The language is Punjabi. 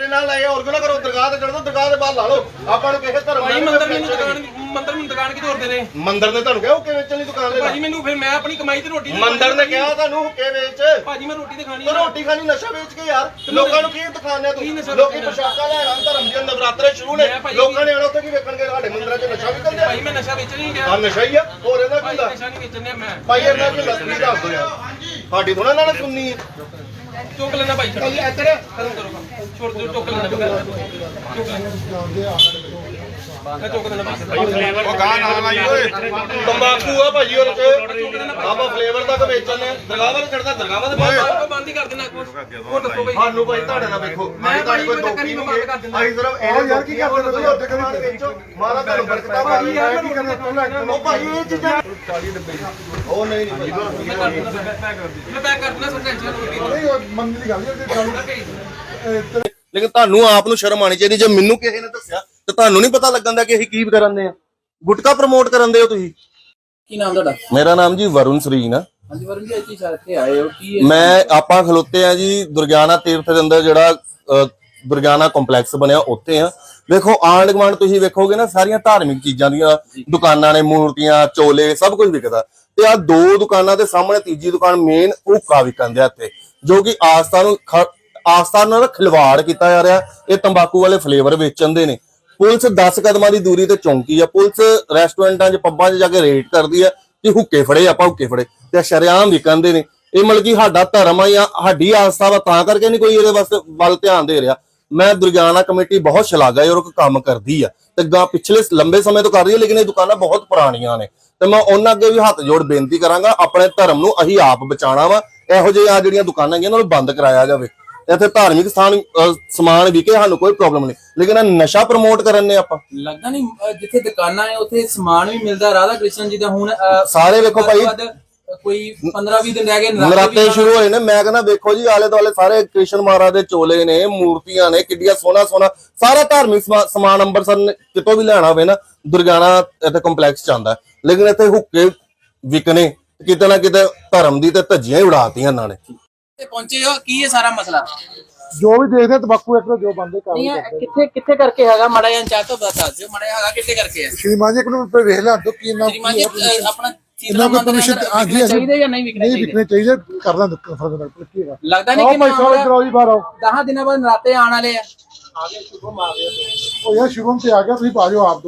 ਮੇਰੇ ਨਾਲ ਲਾਏ ਹੋਰ ਕਿਉਂ ਨਾ ਕਰੋ ਦਰਗਾਹ ਤੇ ਚੜ੍ਹ ਦੋ ਦਰਗਾਹ ਦੇ ਬਾਹਰ ਲਾ ਲਓ। ਆਪਾਂ ਨੂੰ ਕਿਸੇ ਧਰਮ ਨਾਲ ਮੰਦਰ ਮੈਨੂੰ ਦੁਕਾਨ ਮੰਦਰ ਮੈਨੂੰ ਦੁਕਾਨ ਕਿਤੇ ਹੋਰਦੇ ਨੇ ਮੰਦਰ ਨੇ ਤੁਹਾਨੂੰ ਕਿਹਾ ਉਹ ਕਿਵੇਂ ਚੱਲੀ ਦੁਕਾਨ ਦੇ ਭਾਜੀ ਮੈਨੂੰ ਫਿਰ ਮੈਂ ਆਪਣੀ ਕਮਾਈ ਤੇ ਰੋਟੀ ਤੇ ਮੰਦਰ ਨੇ ਕਿਹਾ ਤੁਹਾਨੂੰ ਹੁੱਕੇ ਵੇਚ। ਭਾਜੀ ਮੈਂ ਰੋਟੀ ਤੇ ਖਾਣੀ ਤੂੰ ਰੋਟੀ ਖਾਣੀ ਨਸ਼ਾ ਵੇਚ ਕੇ ਯਾਰ। ਲੋਕਾਂ ਨੂੰ ਕੀ ਦਿਖਾਉਂਦੇ ਕੀ ਤੂੰ ਲੋਕੀ ਵੇਚਣਾ? ਪੋਸ਼ਾਕਾਂ ਲੈਣਾ ਧਰਮ ਦੇ ਨਵਰਾਤਰੇ ਸ਼ੁਰੂ ਨੇ। ਮੈਂ ਲੋਕਾਂ ਨੇ ਆਣਾ ਉੱਥੇ ਕੀ ਵੇਖਣਗੇ? ਸਾਡੇ ਮੰਦਰਾਂ 'ਚ ਨਸ਼ਾ ਵਿਕਣਦੇ ਭਾਈ ਮੈਂ ਨਸ਼ਾ ਵੇਚ ਨਹੀਂ ਆ ਗਿਆ ਨਸ਼ਾ ਹੀ ਆ। ਹੋਰ ਇਹਦਾ ਕੀ ਭਾਈ ਹੁੰਦਾ? ਨਸ਼ਾ ਨਹੀਂ ਵੇਚਣ ਡਿਆ ਮੈਂ। ਭਾਈ ਇਹਨਾਂ ਦੀ ਲੱਸੀ ਦੱਸ ਦੋ ਯਾਰ ਸਾਡੀ ਥੋੜਾ ਨਾਲ ਸੁਣਨੀ ਹੈ ਚੁੱਕ ਲੈਣਾ ਭਾਈ ਭਾਈ ਇੱਧਰ। ਖਤਮ ਕਰੋ। ਛੋੜ ਦਿਓ ਚੁੱਕ ਲੈਣਾ ਚੁੱਕ ਲੈਣਾ। ਚੁੱਕ ਲੈਣਾ ਭਾਈ। ਉਹ ਗਾਂ ਨਾਲ ਆਈ ਓਏ। ਤੰਬਾਕੂ ਆ ਭਾਜੀ ਉਹਦੇ ਚ ਆਪਾਂ ਫਲੇਵਰ ਤੱਕ ਵੇਚਣੇ ਆ ਦਰਗਾਹਾਂ ਤੇ ਚੜਦਾ ਦਰਗਾਹਾਂ ਦੇ ਬਾਹਰ। ਬੰਦ ਹੀ ਕਰ ਦੇਣਾ ਹੋਰ ਦੱਸੋ ਭਾਈ। ਸਾਨੂੰ ਭਾਈ ਤੁਹਾਡੇ ਨਾਲ ਵੇਖੋ। ਮੈਂ ਤੁਹਾਡੇ ਬੰਦ ਕਰ ਦਿੰਦਾ। ਅਸੀਂ ਸਿਰਫ ਇਹ ਯਾਰ ਕੀ ਕਰਦੇ ਤੁਸੀਂ ਉੱਥੇ ਕਮਾਲ ਵੇਚੋ ਮਾਰਾ ਤੁਹਾਨੂੰ ਬਰਕਤਾਂ ਭਾਜੀ ਯਾਰ ਕੀ ਕਰਨਾ ਤੂੰ ਉਹ ਭਾਈ ਇਹ ਚੀਜ਼ਾਂ 40 ਡੱਬੇ ਉਹ ਨਹੀਂ ਨਹੀਂ ਭਾਈ ਮੈਂ ਕਰ ਦਿੰਦਾ ਮੈਂ ਪੈਕ ਕਰ ਦਿੰਦਾ ਸਭ ਟੈਨਸ਼ਨ ਨਹੀਂ ਨਹੀਂ ਮੰਨ ਦੀ ਗੱਲ ਹੈ। ਤੇ ਲੇਕਿਨ ਤੁਹਾਨੂੰ ਆਪ ਨੂੰ ਸ਼ਰਮ ਆਣੀ ਚਾਹੀਦੀ ਜੇ ਮੈਨੂੰ ਕਿਸੇ ਨੇ ਦੱਸਿਆ ਤੇ ਤੁਹਾਨੂੰ ਨਹੀਂ ਪਤਾ ਲੱਗਣ ਦਾ ਕਿ ਅਸੀਂ ਕੀ ਕਰਨ ਦੇ ਆ ਗੁਟਕਾ ਪ੍ਰਮੋਟ ਕਰਨ ਦੇ ਹੋ ਤੁਸੀਂ। ਕੀ ਨਾਮ ਤੁਹਾਡਾ? ਮੇਰਾ ਨਾਮ ਜੀ ਵਰੁਣ ਸਰੀਨ ਆ। ਹਾਂਜੀ ਵਰੁਣ ਜੀ ਇੱਥੇ ਸਾਰੇ ਇੱਥੇ ਆਏ ਹੋ। ਕੀ ਮੈਂ ਆਪਾਂ ਖਲੋਤੇ ਆ ਜੀ ਦੁਰਗਿਆਨਾ ਤੀਰਥ ਦੇ ਅੰਦਰ ਜਿਹੜਾ ਅ, ਕੰਪਲੈਕਸ ਬਣਿਆ ਉੱਥੇ ਆ। ਵੇਖੋ ਆਂਡ ਗਵਾਂਡ ਤੁਸੀਂ ਵੇਖੋਗੇ ਨਾ ਸਾਰੀਆਂ ਧਾਰਮਿਕ ਚੀਜ਼ਾਂ ਦੀਆਂ ਦੁਕਾਨਾਂ ਨੇ ਮੂਰਤੀਆਂ ਚੋਲੇ ਸਭ ਕੁਝ ਵਿਕਦਾ। ਤੇ ਆ ਦੋ ਦੁਕਾਨਾਂ ਦੇ ਸਾਹਮਣੇ ਤੀਜੀ ਦੁਕਾਨ ਮੇਨ ਹੁੱਕਾ ਵਿਕਣ ਦਿਆ ਇੱਥੇ ਜੋ ਕਿ ਆਸਥਾ ਨੂੰ ਖ- ਆਸਥਾ ਨਾਲ ਖਿਲਵਾੜ ਕੀਤਾ ਜਾ ਰਿਹਾ। ਇਹ ਤੰਬਾਕੂ ਵਾਲੇ ਫਲੇਵਰ ਵੇਚਣ ਦੇ ਨੇ। ਪੁਲਿਸ 10 ਕਦਮਾਂ ਦੀ ਦੂਰੀ ਤੇ ਚੌਂਕੀ ਆ। ਪੁਲਿਸ ਰੈਸਟੋਰੈਂਟਾਂ 'ਚ ਪੱਬਾਂ 'ਚ ਜਾ ਕੇ ਰੇਡ ਕਰਦੀ ਆ ਕਿ ਹੁੱਕੇ ਫੜੇ ਆਪਾਂ ਹੁੱਕੇ ਫੜੇ। ਤੇ ਸ਼ਰਿਆਮ ਵਿਕਣਦੇ ਨੇ। ਇਹ ਮਤਲਬ ਕਿ ਸਾਡਾ ਧਰਮ ਆ ਜਾਂ ਸਾਡੀ ਆਸਥਾ ਵਾ ਤਾਂ ਕਰਕੇ ਨਹੀਂ ਕੋਈ ਇਹਦੇ ਵਾਸਤੇ ਵੱਲ ਧਿਆਨ ਦੇ ਰਿਹਾ। ਮੈਂ ਦੁਰਗਿਆਨਾ ਕਮੇਟੀ ਬਹੁਤ ਸ਼ਲਾਘਾਯੋਗ ਕੰਮ ਕਰਦੀ ਆ। ਤੇ ਗਾ ਪਿਛਲੇ ਲੰਬੇ ਸਮੇਂ ਤੋਂ ਕਰ ਰਹੀ ਹੈ ਲੇਕਿਨ ਇਹ ਦੁਕਾਨਾਂ ਬਹੁਤ ਪੁਰਾਣੀਆਂ ਨੇ। ਤੇ ਮੈਂ ਉਹਨਾਂ ਅੱਗੇ ਵੀ ਹੱਥ ਜੋੜ ਬੇਨਤੀ ਕਰਾਂਗਾ ਆਪਣੇ ਧਰਮ ਨੂੰ ਅਸੀਂ ਆਪ ਬਚਾਉਣਾ ਵਾ। ਇਹੋ ਜਿਹੇ ਆ ਜਿਹੜੀਆਂ ਦੁਕਾਨਾਂ ਹੈਗੀਆਂ ਉਹਨਾਂ ਨੂੰ ਬੰਦ ਕਰਾਇਆ ਜਾਵੇ। ਇੱਥੇ ਧਾਰਮਿਕ ਸਥਾਨ ਸਮਾਨ ਵਿਕੇ ਸਾਨੂੰ ਕੋਈ ਪ੍ਰੋਬਲਮ ਨਹੀਂ। ਲੇਕਿਨ ਇਹ ਨਸ਼ਾ ਪ੍ਰਮੋਟ ਕਰਨ ਨੇ ਆਪਾਂ। ਲੱਗਦਾ ਨਹੀਂ ਜਿੱਥੇ ਦੁਕਾਨਾਂ ਹੈ ਉੱਥੇ ਸਮਾਨ ਵੀ ਮਿਲਦਾ। ਰਾਧਾ ਕ੍ਰਿਸ਼ਨ ਜੀ ਦਾ ਹੁਣ ਸਾਰੇ ਵੇਖੋ ਭਾਈ ਕੋਈ 15 20 ਦਿਨ ਰਹਿ ਗਏ ਨਰਾਤੇ ਸ਼ੁਰੂ ਹੋਏ ਨੇ। ਮੈਂ ਕਹਿੰਦਾ ਵੇਖੋ ਜੀ ਆਲੇ ਦੁਆਲੇ ਸਾਰੇ ਕ੍ਰਿਸ਼ਨ ਮਹਾਰਾਜ ਦੇ ਚੋਲੇ ਨੇ ਮੂਰਤੀਆਂ ਨੇ ਕਿੱਡੀਆਂ ਸੋਹਣਾ ਸੋਹਣਾ ਸਾਰਾ ਧਾਰਮਿਕ ਸਮਾ- ਸਮਾਨ ਅੰਮ੍ਰਿਤਸਰ ਨੇ ਕਿਤੋਂ ਵੀ ਲੈਣਾ ਹੋਵੇ ਨਾ ਦੁਰਗਿਆਨਾ ਇੱਥੇ ਕੰਪਲੈਕਸ ਚ। ਲੇਕਿਨ ਇੱਥੇ ਹੁੱਕੇ ਵਿਕਨੇ ਕਿਤੇ ਨਾ ਕਿਤੇ ਧਰਮ ਦੀ ਤੇ ਧੱਜੀਆਂ ਹੀ ਉਡਾਤੀਆਂ ਇਹਨਾਂ ਨੇ। ਤੇ ਪਹੁੰਚੇ ਹੋ ਕੀ ਹੈ ਸਾਰਾ ਮਸਲਾ? ਜੋ ਵੀ ਦੇਖਦੇ ਆ ਤੰਬਾਕੂ ਇੱਕ ਜੋ ਬੰਦੇ ਕਰ ਨਹੀਂ ਇਹ ਕਿੱਥੇ ਕਿੱਥੇ ਕਰਕੇ ਹੈਗਾ? ਮੜਾ ਜਾਂ ਚਾਹ ਤੋਂ ਬਤਾ ਦਿਓ। ਮੜਾ ਹੈਗਾ ਕਿੱਥੇ ਕਰਕੇ ਹੈ ਸ਼੍ਰੀਮਾਨ ਜੀ ਕੋਲ ਤੇ ਵੇਖ ਲਾਂ ਤੋਂ ਕੀ ਨਾ ਸ਼੍ਰੀਮਾਨ ਜੀ ਅਹ, ਆਪਣਾ ਇਹਨਾਂ ਕੋਲ permission- ਹਾਂਜੀ, ਹਾਂਜੀ। ਚਾਹੀਦੇ ਜਾਂ ਨਹੀਂ ਵਿਕਣੇ ਨਹੀਂ ਵਿਕਣੇ ਚਾਹੀਦੇ ਕਰਦਾ ਫ਼ਰਕ ਨਾਲ ਕੀ ਹੈਗਾ ਲੱਗਦਾ ਨਹੀਂ ਕਿ ਭਾਈ ਸਾਹਿਬ ਇਧਰ ਆਓ ਜੀ ਬਾਹਰ ਆਓ। 10 ਦਿਨਾਂ ਬਾਅਦ ਨਰਾਤੇ ਆਉਣ ਵਾਲੇ ਆ। ਉਹ ਯਾਰ ਸ਼ੁਭਮ ਤੇ ਆ ਗਿਆ ਤੁਸੀਂ ਬਾਜੋ ਆਪ